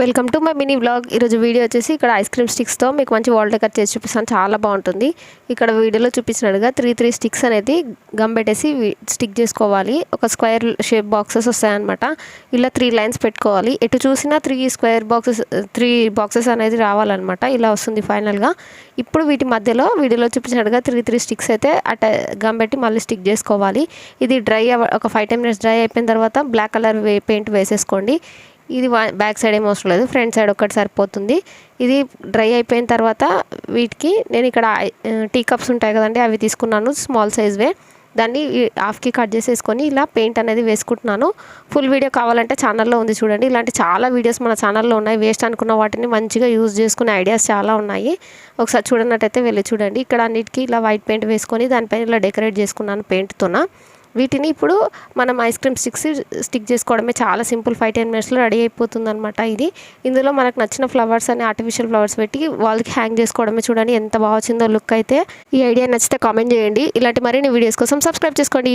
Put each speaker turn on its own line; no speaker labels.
Welcome to my mini blog ఈరోజు video వచ్చేసి ఇక్కడ ఐస్ క్రీమ్ స్టిక్స్తో మీకు మంచి వాల్ డెకర్ చేసి చూపిస్తాను. చాలా బాగుంటుంది. ఇక్కడ వీడియోలో చూపించినట్టుగా త్రీ త్రీ స్టిక్స్ అనేది గమ్ పెట్టేసి స్టిక్ చేసుకోవాలి. ఒక స్క్వేర్ షేప్ బాక్సెస్ వస్తాయన్నమాట. ఇలా త్రీ లైన్స్ పెట్టుకోవాలి. ఎటు చూసినా three square boxes three boxes అనేది రావాలన్నమాట. ఇలా వస్తుంది ఫైనల్గా ఇప్పుడు వీటి మధ్యలో వీడియోలో చూపించినట్టుగా త్రీ త్రీ స్టిక్స్ అయితే అట గమ్ పెట్టి మళ్ళీ స్టిక్ చేసుకోవాలి. ఇది డ్రై ఒక ఫైవ్ టెన్ మినిట్స్ డ్రై అయిపోయిన తర్వాత బ్లాక్ కలర్ వే పెయింట్ వేసేసుకోండి. ఇది వా- బ్యాక్ సైడ్ ఏం అవసరం లేదు ఫ్రంట్ సైడ్ ఒక్కటి సరిపోతుంది. ఇది డ్రై అయిపోయిన తర్వాత వీటికి నేను ఇక్కడ టీ కప్స్ ఉంటాయి కదండి అవి తీసుకున్నాను స్మాల్ సైజ్వే దాన్ని హాఫ్కి కట్ చేసేసుకొని ఇలా పెయింట్ అనేది వేసుకుంటున్నాను. ఫుల్ వీడియో కావాలంటే ఛానల్లో ఉంది చూడండి. ఇలాంటి చాలా వీడియోస్ మన ఛానల్లో ఉన్నాయి. వేస్ట్ అనుకున్న వాటిని మంచిగా యూజ్ చేసుకునే ఐడియాస్ చాలా ఉన్నాయి. ఒకసారి చూడనట్టయితే వెళ్ళి చూడండి. ఇక్కడ అన్నిటికీ ఇలా వైట్ పెయింట్ వేసుకొని దానిపైన ఇలా డెకరేట్ చేసుకున్నాను పెయింట్తోన. వీటిని ఇప్పుడు మనం ఐస్ క్రీమ్ స్టిక్స్ స్టిక్ చేసుకోవడమే చాలా సింపుల్ ఫైవ్ టెన్ మినిట్స్లో రెడీ అయిపోతుంది అనమాట ఇది. ఇందులో మనకు నచ్చిన ఫ్లవర్స్ అని ఆర్టిఫిషియల్ ఫ్లవర్స్ పెట్టి వాళ్ళకి హ్యాంగ్ చేసుకోవడమే చూడండి ఎంత బాగా వచ్చిందో లుక్ అయితే. ఈ ఐడియా నచ్చితే కామెంట్ చేయండి. ఇలాంటి మరిన్ని వీడియోస్ కోసం సబ్స్క్రైబ్ చేసుకోండి.